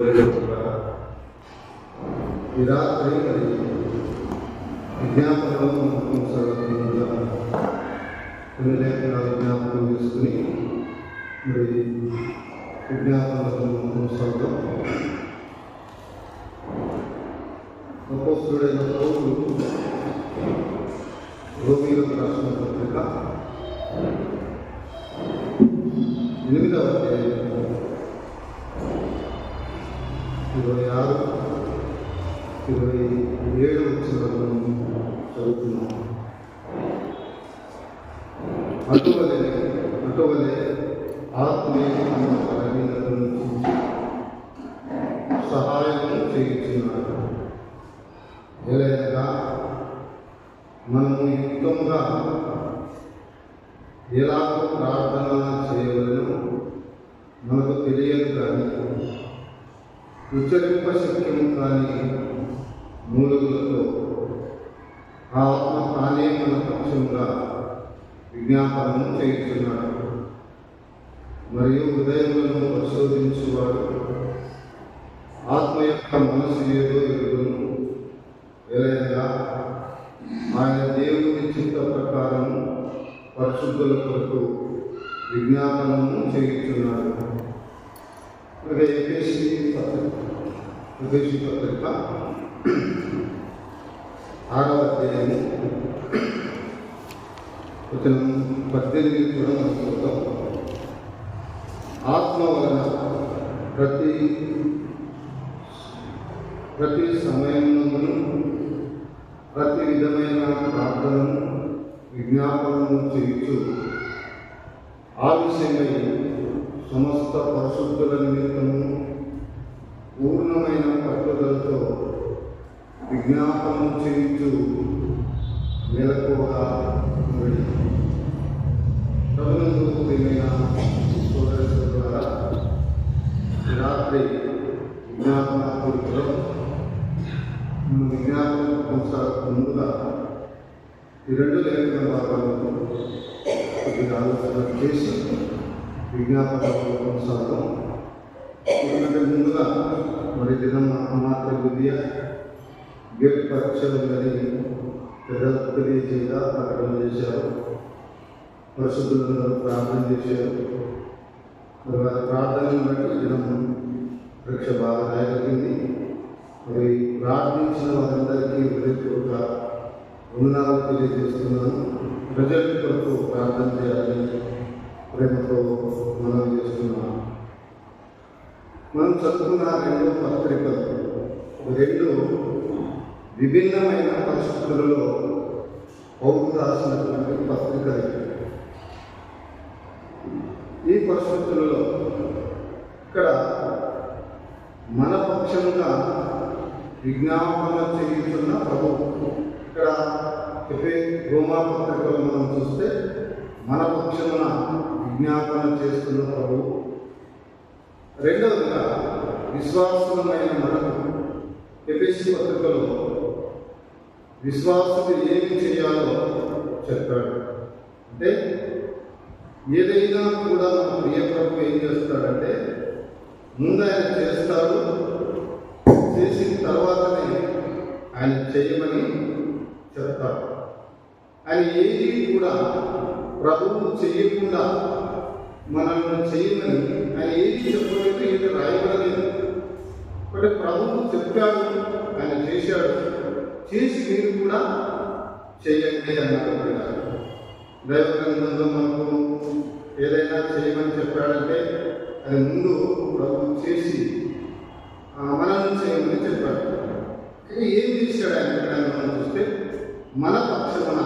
ఈ రాత్రి మరి విజ్ఞాపనలో కొనసాగుతుండగా కొన్ని లేఖనాలు జ్ఞాపకం చేసుకుని మరి విజ్ఞాపనలో కొనసాగుతాం అపోస్తుడైన పౌరులు రోమిలకు రాసిన పత్రిక ఎనిమిదవ ఇరవై ఏడు వచ్చిన చదువుతున్నాం అటువలే అటువలే ఆత్మీయ బలహీనత సహాయం చేయించున్నాడు. ఎలాగా? మనము యుక్తంగా ఎలా ప్రార్థన చేయవలను? మనకు తెలియదు కానీ ఉచ్చరింప శక్యము కానీ మూలములతో ఆ ఆత్మ తానే మన పక్షంగా విజ్ఞాపనం చేస్తున్నాడు మరియు హృదయములను పరిశోధించేవాడు ఆత్మ యొక్క మనసు ఏదో ఎరుగును. ఏదైనా ఆయన దేవుని చిత్త ప్రకారం పరిశుద్ధుల కొరకు విజ్ఞాపనము చేయుచున్నాడు. అలాగే ఎఫేసి పత్రిక ఎఫేసి పత్రిక ఆరవ అధ్యాయము వచనం పద్దెనిమిది కూడా మనం చూద్దాం ఆత్మ వలన ప్రతి ప్రతి సమయంలోనూ ప్రతి విధమైన ప్రార్థనను విజ్ఞాపనము చేయుచు ఆ విషయమై సమస్త పరిశుద్ధుల నిమిత్తము పూర్ణమైన పట్టుదలతో విజ్ఞాపనం చేయించు మెలకువగా ఉన్నది. ప్రభునందు రాత్రి విజ్ఞాపన కోరికలో విజ్ఞాపన విజ్ఞాపనం కొనసాగక ముందుగా ఈ రెండు లేఖన భాగాలను కొద్దిగా ఆలోచన చేసి విజ్ఞాపన కొనసాగం ఎందుకంటే ముందుగా మరి దినం మాత్ర విద్య గేట్ పరీక్షలు ఉందని ప్రజలకు తెలియజేయగా ప్రకటన చేశారు. పరిశుద్ధులందరూ ప్రార్థన చేశారు. మరి వారి ప్రార్థనను బట్టి జనం పరీక్ష బాగా రాయగలిగింది మరి ప్రార్థించిన వారందరికీ హృదయపూర్వక వందనాలు తెలియజేస్తున్నాను. ప్రజల కొరకు ప్రార్థన చేయాలని ప్రేమతో మనం చేస్తున్నాం మనం చదువుకున్న రెండు పత్రికలు రెండు విభిన్నమైన పరిస్థితులలో పౌరులు రాసినటువంటి పత్రిక ఈ పరిస్థితులలో ఇక్కడ మన పక్షంగా విజ్ఞాపన చేయుతున్న ప్రభు. ఇక్కడ చెప్పే రోమా పత్రికలు మనం చూస్తే మన పక్షమున విజ్ఞాపన చేస్తున్న ప్రభు. రెండవదిగా విశ్వాసమైన మనకు ఎపిసి పత్రికలో విశ్వాసుడు ఏమి చేయాలో చెప్పాడు. అంటే ఏదైనా కూడా మన ప్రియ ప్రభు ఏం చేస్తాడంటే ముందు ఆయన చేస్తాడు చేసిన తర్వాతనే ఆయన చేయమని చెప్తాడు. ఆయన ఏది కూడా ప్రభువు చేయకుండా మనల్ని చేయమని ఆయన ఏది చెప్పలేదు ఏంటి రాయబడలేదు. అంటే ప్రభువు చెప్పాడు ఆయన చేశాడు. చేసి మీరు కూడా చేయండి అన్నారు దైవ గ్రంథంలో మనకు ఏదైనా చేయమని చెప్పాడంటే అది ముందు ప్రభు చేసి మనం చేయమని చెప్పాడు. కానీ ఏం చేశాడు ఆయన మనం చూస్తే మన పక్షమున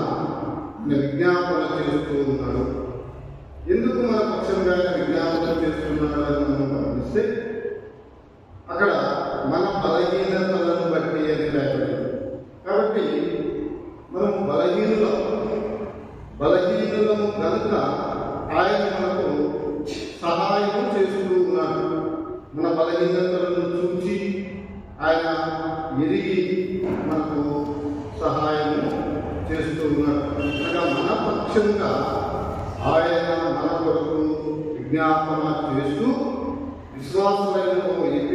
విజ్ఞాపన చేస్తూ ఉన్నాడు. ఎందుకు మన పక్షంగా విజ్ఞాపన చేస్తున్నాడు అని మనం గమనిస్తే అక్కడ ఎరిగి మనకు సహాయం చేస్తూ ఉన్నారు. అనగా మన పక్షంగా ఆయన మన కొరకు విజ్ఞాపన చేస్తూ విశ్వాసమైన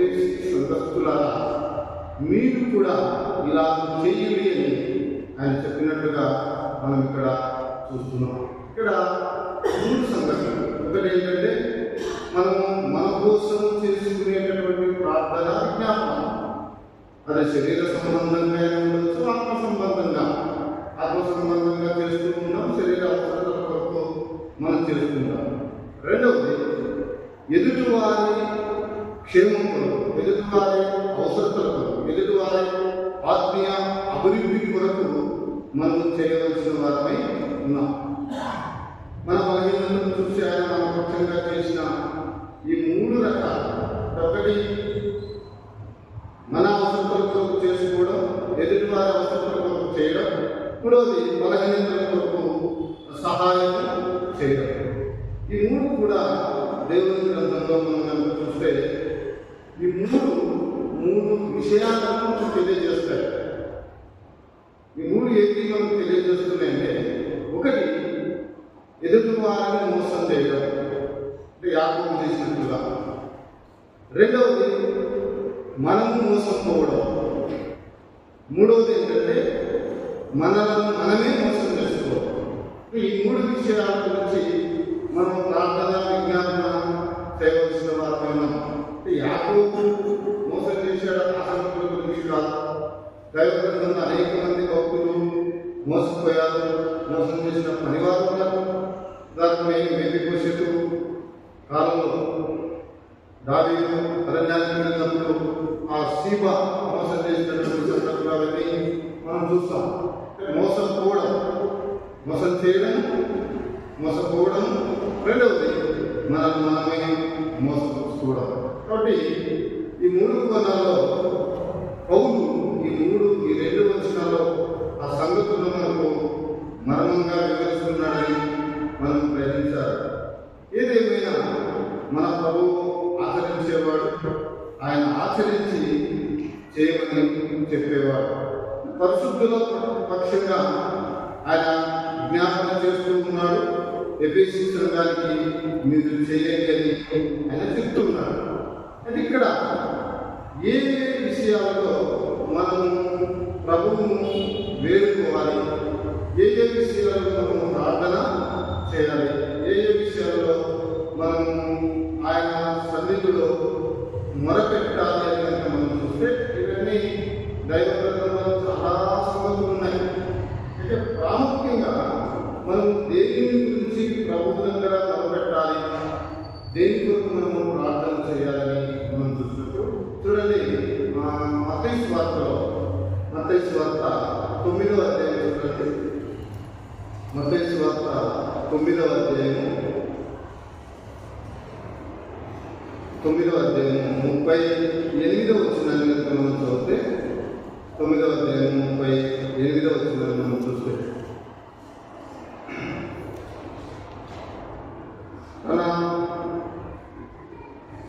ఎపిసి మీరు కూడా ఇలా చేయండి అని ఆయన చెప్పినట్టుగా మనం ఇక్కడ చూస్తున్నాం. ఇక్కడ మూడు సంఘటనలు. ఒకటి ఏంటంటే మనము మన కోసం చేసుకునేటటువంటి ప్రార్థన విజ్ఞాపన. అది శరీర సంబంధంగా ఉండొచ్చు? ఆత్మ సంబంధంగా. ఆత్మ సంబంధంగా చేస్తూ ఉన్నాం శరీర అవసరాల కొరకు మనం చేస్తున్నాం రెండవది ఎదుటివారి క్షేమం కొరకు ఎదుటివారి అవసరతల కొరకు ఎదుటివారి ఆత్మీయ అభివృద్ధి కొరకు మనం చేయవలసిన వారమై ఉన్నాం. మన బలహీనతను చూసి ఆయన మన పక్షంగా చేసిన ఈ మూడు రకాల ఒకటి మన అవసరతల కొరకు చేసుకోవడం ఎదుటివారి అవసరతల కొరకు చేయడం మూడవది బలహీనతల కొరకు సహాయం చేయడం. ఈ మూడు కూడా దేవుని గ్రంథంలో మనం చూస్తే ఈ మూడు మూడు విషయాలను తెలియజేస్తాయి. ఈ మూడు ఏంటి మనకు తెలియజేస్తున్నాయంటే ఒకటి ఎదుటి వారిని మోసం చేయడం. అంటే యాకోబు చేసినట్టుగా. రెండవది మనము మోసపోవడం. మూడవది ఏంటంటే మనలను మనమే మోసం చేసుకోవడం. ఈ మూడు విషయాల గురించి మనం ప్రార్థన విజ్ఞాపన చేయవలసిన వారమైన యాకోబు మోసం చేశాడు ఆసక్తుల గురించి కాదు దైవగ్రంథంలో అనేక మంది భక్తులు మోసపోయారు మోసం చేసిన పనివారు ఉన్నారు. దానికి మేము వెళ్ళిపోసేటు కాలంలో దావీదు అరణ్యానికి వెళ్ళినప్పుడు ఆ సీమ మోసం చేసినటువంటి సందర్భాలని మనం చూస్తాం. మోసం మోసపోవడం మోసం చేయడం మోసపోవడం రెండవది మనల్ని మనమే మోసపోవడం కాబట్టి ఈ మూడు కోణాల్లో పౌలు ఈ మూడు ఈ రెండు వచనాల్లో ఆ సంఘ చేయమని చెప్పేవారు. పరిశుద్ధుల పక్షంగా ఆయన జ్ఞాపన చేస్తూ ఉన్నాడు. ఎపిసి సంఘానికి మీరు చేయండి అని ఆయన చెప్తున్నాడు అది ఇక్కడ ఏ ఏ విషయాలలో మనం ప్రభువును వేడుకోవాలి? ఏ ఏ విషయాలలో మనం ప్రార్థన చేయాలి? ఏ ఏ విషయాలలో మనం ఆయన సన్నిధిలో తొమ్మిదవ అధ్యాయం చూడండి మతైస్ వార్త తొమ్మిదవ అధ్యాయం తొమ్మిదవ అధ్యాయం ముప్పై ఎనిమిదవ వచ్చిన మనం చూస్తే తొమ్మిదవ అధ్యాయం ముప్పై ఎనిమిదవ వచ్చిన మనం చూస్తే అలా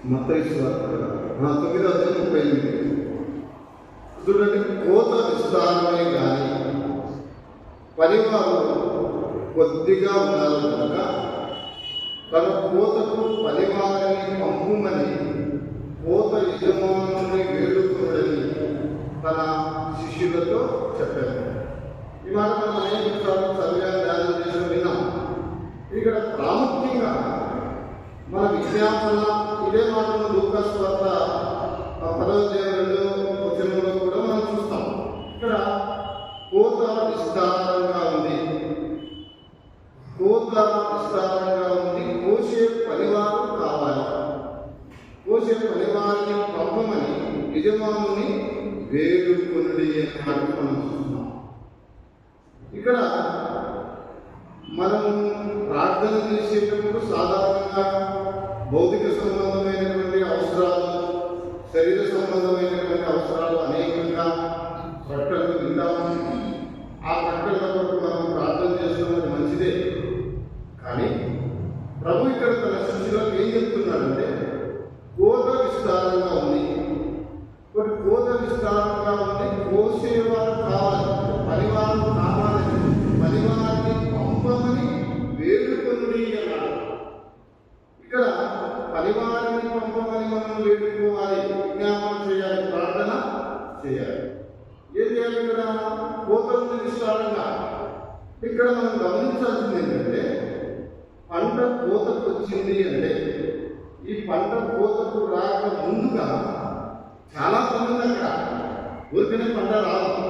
మత్తయి వార్త నా తొమ్మిదవ అధ్యాయం ముప్పై ఎనిమిది పనివారు కొద్దిగా ఉన్నారు కనుక తన కోతకు పనివారిని పంపుమని కోత యజమానుని వేడుకున్నదని తన శిష్యులతో చెప్పారు ఈ మాట మనం అనేక సార్లు చదివా ధ్యానం చేసిన విన్నాం. ఇక్కడ ప్రాముఖ్యంగా మన విజ్ఞాపన ఇక్కడ మనం ప్రార్థన చేసేటప్పుడు సాధారణంగా భౌతిక సంబంధమైనటువంటి అవసరాలు శరీర సంబంధమైనటువంటి అవసరాలు అనేకంగా ప్రకటనలు విందాము ఆ ప్రకటనల కొరకు మనం ప్రార్థన చేస్తున్నది మంచిదే. కానీ ప్రభు ఇక్కడ తన శిష్యులకు ఏం చెప్తున్నాడంటే కోత విస్తారంగా ఉంది. కోత విస్తారంగా ఉంది కోసేవారు కావాలి. కోతకు వచ్చింది అంటే ఈ పంట కోతకు రాక ముందుగా చాలా పనులు అక్కడ ఊరికనే పంట రాదు.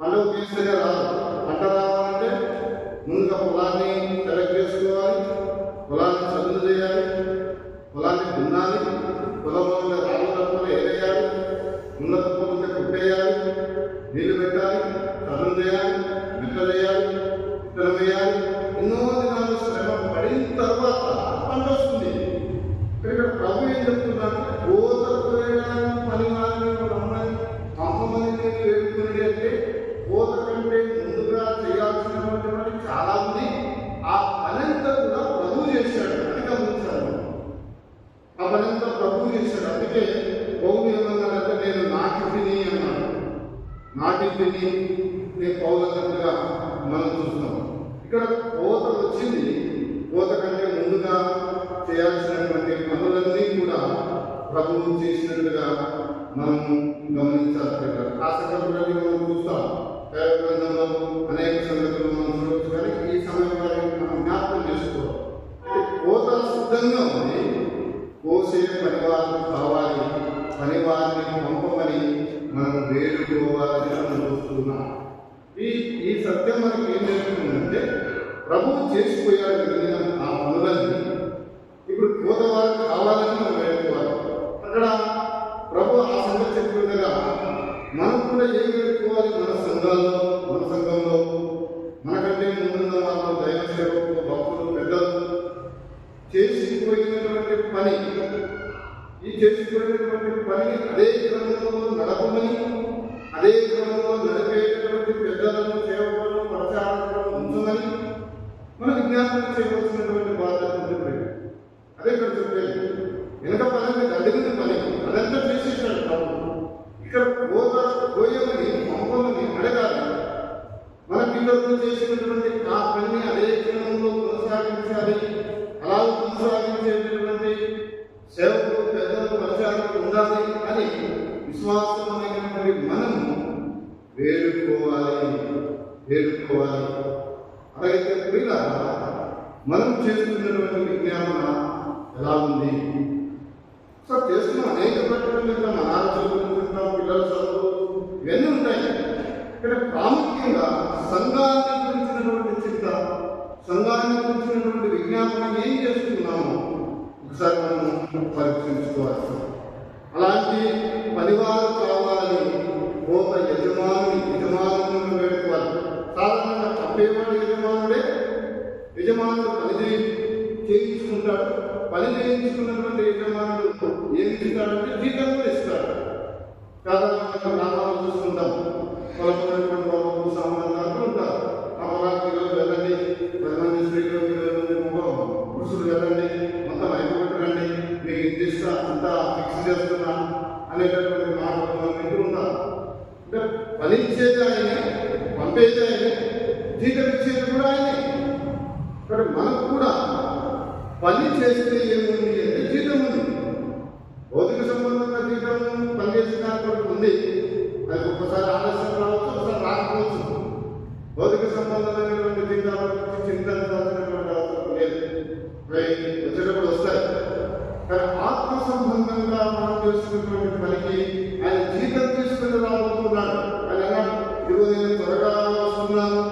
పంట తీసుకునే రాదు. పంట రావాలంటే ముందుగా పొలాన్ని సెలెక్ట్ చేసుకోవాలి. పొలాన్ని చదువు చేయాలి. పొలాన్ని దున్నాలి. పొలంలో ఉండే రాళ్ళ తప్పులు ఏరేయాలి. ఉన్న తప్పులు ఉంటే కుట్టేయాలి. నీళ్ళు పెట్టాలి. చదువు చేయాలి. మెట్ట చేయాలి. విత్తనం వేయాలి. నేను అన్నారు తిని అన్నాడు మనం చూస్తాం ఇక్కడ కోత వచ్చింది. కోత కంటే ముందుగా చేయాల్సినటువంటి పనులన్నీ కూడా ప్రభువు చేసినట్టుగా మనము గమనించాలి ఆ సంగతులన్నీ మనం చూస్తాం. గ్రంథంలో అనేక సందర్భాలు మనం చూడవచ్చు. కానీ ఈ సమయంలో మనం జ్ఞాపకం చేసుకోవాలి. కోత సిద్ధంగా ఉంది. కోసే పరివారం కావాలి. పని వారిని పంపమని మనం వేడుకోవాలని మనం చూస్తున్నాం. ఈ ఈ సత్యం మనకి ఏం నేర్పుతుందంటే ప్రభువు చేసిపోయాడు మిగిలిన ఆ పనులన్నీ. ఇప్పుడు కోతవారు కావాలని మనం వేడుకోవాలి. అక్కడ ప్రభు ఆ సంగతి చెప్తుండగా మనం కూడా ఏం వేడుకోవాలి మన సంఘాల్లో మన సంఘంలో? మనకంటే ముందున్న వాళ్ళు దైవ సేవకులు భక్తులు పెద్దలు చేసిపోయినటువంటి పని ఈ చేసిపోయినటువంటి పని అదే క్రమంలో నడపమని అదే క్రమంలో నడిపేటటువంటి పెద్దలను సేవకులను ప్రచారకులను ఉంచమని మన విజ్ఞాపనం చేయవలసినటువంటి బాధ్యత ఉంది అదే ఇక్కడ చెప్పేది. వెనక పని అడిగిన పని అదంతా చేసేసాడు ప్రభు ఇక్కడ పోత పోయమని పంపమని అడగాలి. మన పిల్లలు చేసినటువంటి ఆ పనిని అదే క్రమంలో కొనసాగించాలి. అలా కొనసాగించేటటువంటి సేవకులు అని విశ్వాసమైనటువంటి మనము వేడుకోవాలి వేడుకోవాలి అలాగైతే ప్రియుల మనం చేస్తున్నటువంటి విజ్ఞాపన ఎలా ఉంది? సో చేస్తున్న అనేక ప్రకటనలు మన ఆలోచన పిల్లల చదువు ఇవన్నీ ఉంటాయి. ఇక్కడ ప్రాముఖ్యంగా సంఘాన్ని గురించినటువంటి చింత సంఘాన్ని గురించినటువంటి విజ్ఞాపన ఏం చేస్తున్నాము ఒకసారి మనం పరీక్షించుకోవాలి. అలాంటి పనివారు కావాలి. కోత యజమాని యజమానులను వేడుకోవాలి. సాధారణంగా తప్పేవాడు యజమానుడే యజమానుడు పని చేయించుకుంటాడు. పని చేయించుకున్నటువంటి యజమానుడు ఏం ఇస్తాడంటే జీతం కూడా ఇస్తాడు. సాధారణంగా గ్రామాలు చూసుకుంటాం కొలపడినటువంటి వాళ్ళు సామాన్లు ఉంటారు చేస్తున్నా అనేటటువంటి మాటలు మనం వింటూ ఉంటాం. అంటే ఫలించేది ఆయన పంపేది ఆయన జీతం కూడా ఆయనే. కాబట్టి మనకు కూడా పని చేస్తే ఏముంది అంటే జీతం ఉంది. భౌతిక సంబంధంగా జీతం పనిచేసిన దాంట్లో ఉంది. అది ఒక్కసారి ఆలస్యం రావచ్చు ఒకసారి రాకపోవచ్చు. భౌతిక సంబంధమైనటువంటి జీతాల చింతన అవసరం లేదు. కానీ ఆత్మ సంబంధంగా మనం చేసుకున్నటువంటి పనికి ఆయన జీతం తీసుకుని రాబోతున్నాడు. ఆయన అన్నాడు, ఇదిగో నేను త్వరగా వస్తున్నాను.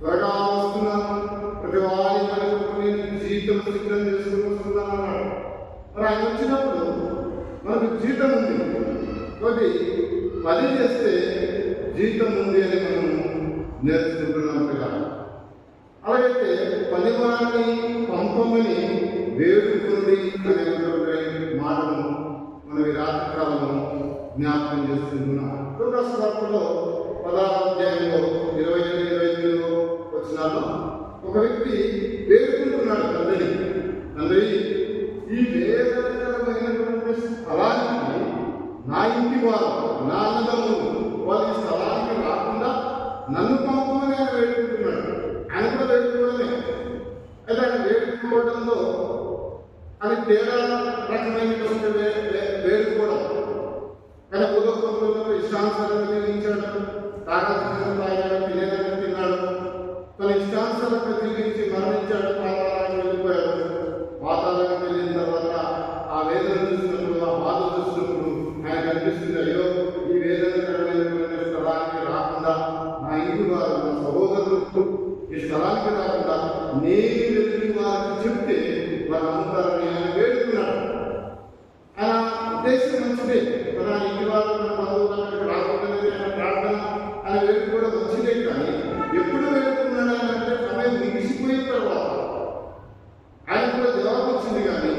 త్వరగా వస్తున్నాను. ప్రతి వారి మనకు నేను జీతం సిద్ధం చేసుకుని వస్తున్నాను అన్నాడు మరి ఆయన వచ్చినప్పుడు మనకు జీతం ఉంది. కాబట్టి పని చేస్తే జీతం ఉంది అని మనం నేర్చుకుంటున్నాం కదా అలాగైతే పనివారిని పంపమని వేడుకుంది అనేటువంటి మరి ఈ రాత్రి కాలంలో జ్ఞాపకం చేస్తున్నాం లోకస్వార్తలో పదహారు అధ్యాయంలో ఇరవై ఏడు ఇరవై ఎనిమిదిలో వచ్చినాను. ఒక వ్యక్తి వేడుకుంటున్నాడు తండ్రిని. తండ్రి ఈ వేదకరమైనటువంటి స్థలానికి నా ఇంటి వారు నా అన్నదమ్ములు వారి స్థలానికి రాకుండా నన్ను పంపమని ఆయన వేడుకుంటున్నాడు. ఆయన కూడా వేడుకోవడమే. అయితే ఆయన వేడుకోవడంలో అది తేడా రకమైనటువంటి వే- వేడుకోవడం కానీ భూలోకంలో ఇష్టానుసారంగా జీవించాడు తాగాల్సిన తాగాడు తినేదంగా తిన్నాడు. తన ఇష్టానుసారంగా జీవించి మరణించాడు పాతాళానికి వెళ్ళిపోయాడు. పాతాళానికి వెళ్ళిన తర్వాత ఆ వేదన చూసినప్పుడు ఆ బాధ చూసినప్పుడు ఆయన కనిపిస్తుంది అయ్యో ఈ వేదనకరమైనటువంటి స్థలానికి రాకుండా నా ఇంటి వారు నా సహోదరులు ఈ స్థలానికి రాకుండా నేను వెళ్ళి వారికి చెప్తే వారు నమ్ముతారని ఆయన వేడుకున్నాడు ఆయన ఉద్దేశం మంచిదే మన ఇంటి వాళ్ళు మన బంధువులు అక్కడికి రాకూడదు ఆయన ప్రార్థన ఆయన వేడుకు కూడా మంచిదే కానీ ఎప్పుడు వేడుకున్నాడు ఆయన అంటే సమయం మిగిసిపోయిన తర్వాత ఆయన కూడా జవాబు వచ్చింది కానీ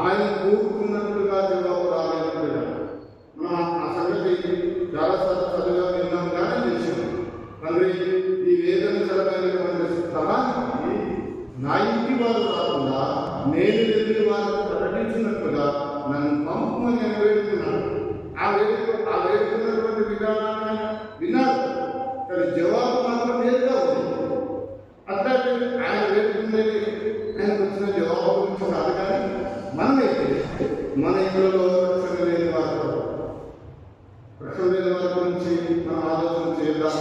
ఆయన కోరుకున్నట్లుగా జవాబు రాలేదు మనం ఆ సంగతి చాలా సార్లు చదువుగా విన్నాం కానీ తెలిసాం తండ్రి ఈ వేదన చలమైనటువంటి స్థలానికి నా ఇంటి వారు కాకుండా నేను వెళ్ళిన వారు ప్రకటించినట్లుగా నన్ను పంపమని ఆయన వేడుకున్నాడు ఆ వేడుక ఆ వేడుకున్నటువంటి విధానాన్ని ఆయన విన్నాడు కానీ జవాబు మాత్రం వేరుగా ఉంది అట్లాగే ఆయన వేడుకునేది ఆయనకు వచ్చిన జవాబు గురించి కాదు కానీ మనమైతే మన ఇంట్లో రక్షణ లేని వారు రక్షణ లేని వారి గురించి మనం ఆలోచన చేద్దాం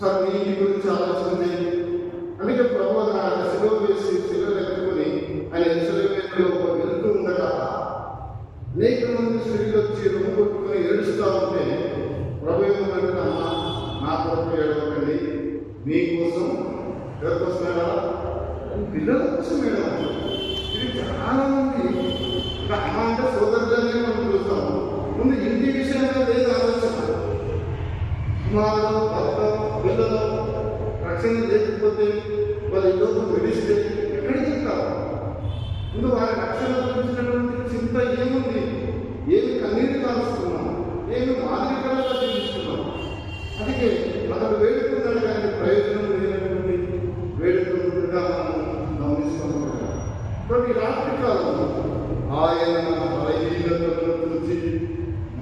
సార్ నీ ఇంటి గురించి ఆలోచన చేయి అందుకే ప్రభు ఆయన శిలువ వేసి శిలువ ఎత్తుకొని ఆయన శిలువ వెళ్తూ ఉండగా అనేక మంది స్త్రీలు వచ్చి రొమ్ము కొట్టుకొని ఏడుస్తూ ఉంటే ప్రభు ఏమన్నాడమ్మా నా కొరకు ఏడవకండి మీకోసం ఎవరి కోసం ఏడవా? పిల్లల కోసం ఏడవ ఇది చాలా మంది ఇంకా అమ్మ అంటే సోదరులనే మనం చూస్తాం. ముందు ఇంటి విషయంలో లేదు ఆలోచన. కుమారులు భర్త పిల్లలు రక్షణ లేకపోతే వాళ్ళ ఇల్లు విడిస్తే ఎక్కడికి వెళ్తారు? ముందు వారి రక్షణ గురించినటువంటి చింత ఏముంది? ఏమి కన్నీటి కాలుస్తున్నాం? ఏమి మాదిరికరంగా జీవిస్తున్నాం అందుకే అతడు వేడుకున్నాడు కానీ ప్రయోజనం లేనటువంటి వేడుకున్నట్టుగా మనం గమనిస్తున్నాం. ప్రతి రాత్రి కాలం ఆయన మన బలహీనతలను చూసి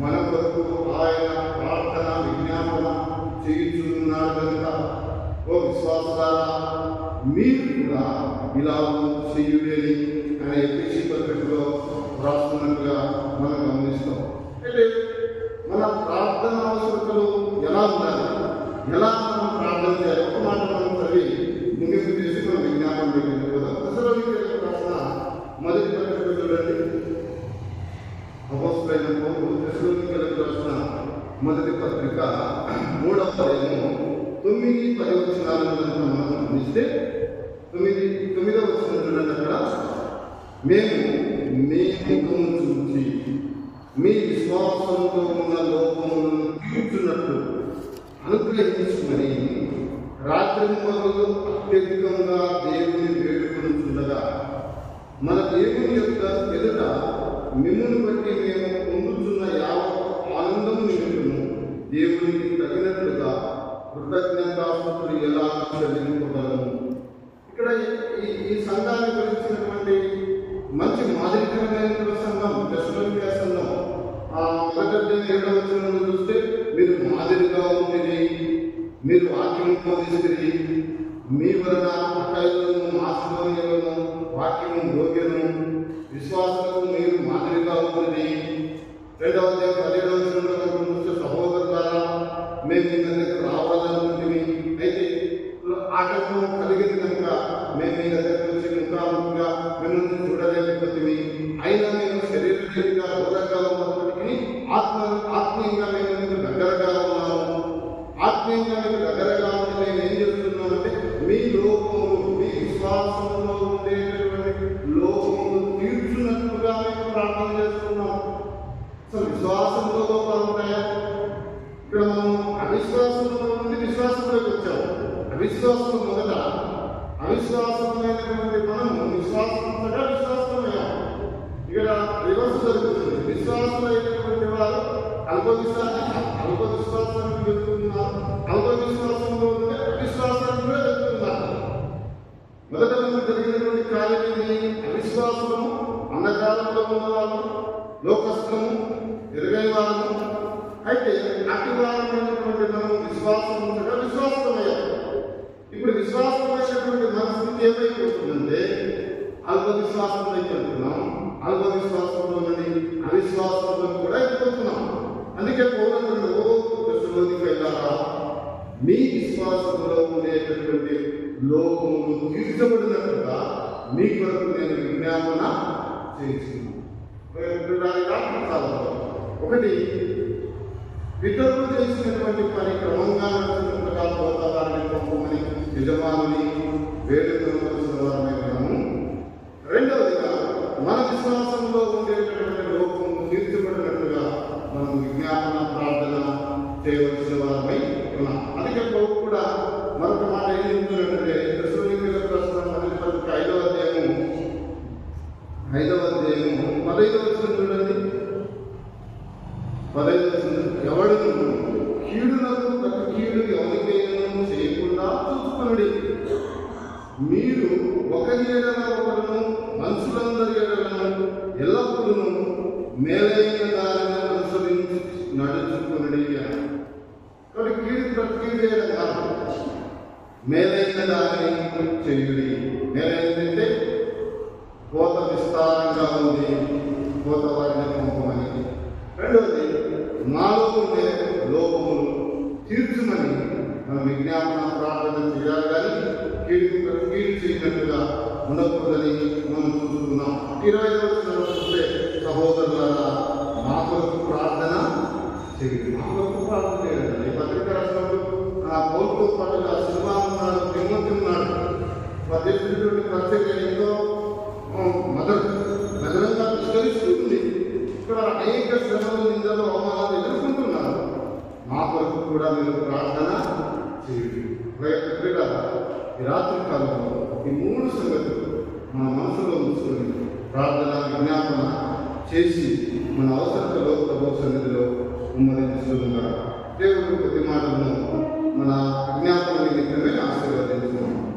మన కొరకు ఆయన ప్రార్థన విజ్ఞాపన చేయించున్నాడు కనుక ఓ విశ్వాసారా మీరు కూడా ఇలా చెయ్యుడని అనే ఎపిసి పత్రికలో రాస్తున్నట్టుగా మనం గమనిస్తాం అంటే మన ప్రార్థన అవసరతలు ఎలా ఉండాలి ఎలా మనం ప్రార్థన చేయాలి ఒక మాట మనం చదివి ముగింపు చేసి మనం విజ్ఞాపన దగ్గరికి పోదాం అసలు రాసిన మొదటి పత్రిక చూడండి అపోస్తులైన పౌరులు తెస్సలోనికలకు రాసిన మొదటి పత్రిక మూడవ అధ్యాయము తొమ్మిది పది వచనాలను కనుక మనం గమనిస్తే తొమ్మిది తొమ్మిదవ వచనం చూడండి అక్కడ మేము మీ ముఖము చూచి మీ విశ్వాసంలో ఉన్న లోపములను తీర్చున్నట్టు అనుగ్రహించుమని రాత్రి మొదలు అత్యధికంగా దేవుని వేడుకొనుచుండగా మన దేవుని యొక్క ఎదుట మిమ్మల్ని బట్టి మేము పొందుతున్న యావ ఆనందం నిమిత్తము దేవునికి తగినట్లుగా కృతజ్ఞతాస్తుతులు ఎలా చెల్లించగలము ఇక్కడ ఈ ఈ సంఘాన్ని గురించినటువంటి మంచి మాదిరికరమైన సంఘం దశలోనిక సంఘం మొదటి ఏడవ చూస్తే మీరు మాదిరిగా ఉండి మీరు వాక్యం బోధిస్తుంది మీ వలన అక్కలను మాసిలోనియలను వాక్యము భోగ్యను విశ్వాసము మీరు మాదిరిగా ఉంటుంది రెండవ పదిహేడవ అంధకారంలో లోకస్థము ఇరవై వారము అయితే అతి వారమైనటువంటి మనం విశ్వాసం ఉండగా విశ్వాసమయ్యాం ఇప్పుడు విశ్వాసమైనటువంటి మన స్థితి ఏమైపోతుందంటే అల్ప విశ్వాసం అయిపోతున్నాం అల్ప విశ్వాసంలో నుండి అవిశ్వాసంలో కూడా అయిపోతున్నాం. అందుకే పౌరులు దశలోనికైనారా మీ విశ్వాసంలో ఉండేటటువంటి లోకములు తీర్చబడినట్టుగా మీ కొరకు నేను విజ్ఞాపన చేస్తున్నాను. ఒకటి పితరులు చేసినటువంటి పని క్రమంగా నడుస్తున్నట్టుగా పోతా వారిని పంపమని యజమానుని వేడుకలవలసిన వారమై ఉన్నాము రెండవదిగా మన విశ్వాసంలో ఉండేటటువంటి లోపం తీర్చబడినట్టుగా మనం విజ్ఞాపన ప్రార్థన చేయవలసిన వారమై ఉన్నాం అందుకే ప్రభు కూడా మరొక మాట ఏం చెప్తున్నట్టే దశలోనికులకు రాసిన మొదటి పత్రిక ఐదవ అధ్యాయము ఐదవ అధ్యాయము పదైదవ వచనం చూడండి పదైదవ ఎవడును ప్రతి కీడు ఎవరికైనా చేయకుండా మీరు ఒకరి ఎడల ఒకరును మనుషులందరి ఎడలను ఎల్లప్పుడూ మేలైన దానిని అనుసరించి నడుచుకునుడి కాబట్టి కీడు ప్రతి కాదు మేలైన దానిని చేయుడి మేలైందంటే కోత విస్తారంగా ఉంది. కోత వారిని పంపమని రెండవది నాలో ఉండే లోపములు తీర్చుమని మనం విజ్ఞాపన ప్రార్థన చేయాలి కానీ కీడు కీడు చేయనట్టుగా ఉండకూడదని మనం చూస్తున్నాం. ఇరవై ఐదవ చూస్తే సహోదరులారా మా కొరకు ప్రార్థన చేయండి. మా కొరకు ప్రార్థన చేయాలి పత్రిక రాష్ట్రంలో ఆ పౌరుతో పాటుగా సినిమా ఉన్నాడు తిమ్మతి ఉన్నాడు పద్దెనిమిది ప్రత్యేక ఎంతో మదర్ నగరంగా విస్తరిస్తుంది ఇక్కడ అనేక శ్రమలు నిందలు అవమానాలు మా కొరకు కూడా మీరు ప్రార్థన చేయండి. ప్రియుల ఈ రాత్రి కాలంలో ఈ మూడు సంగతులు మన మనసులో ఉంచుకొని ప్రార్థన విజ్ఞాపన చేసి మన అవసరతలో ప్రభు సన్నిధిలో ఉమ్మరించుకుందాం దేవుడు ప్రతి మాటలను మన విజ్ఞాపన నిమిత్తమే ఆశీర్వదించుకుందాం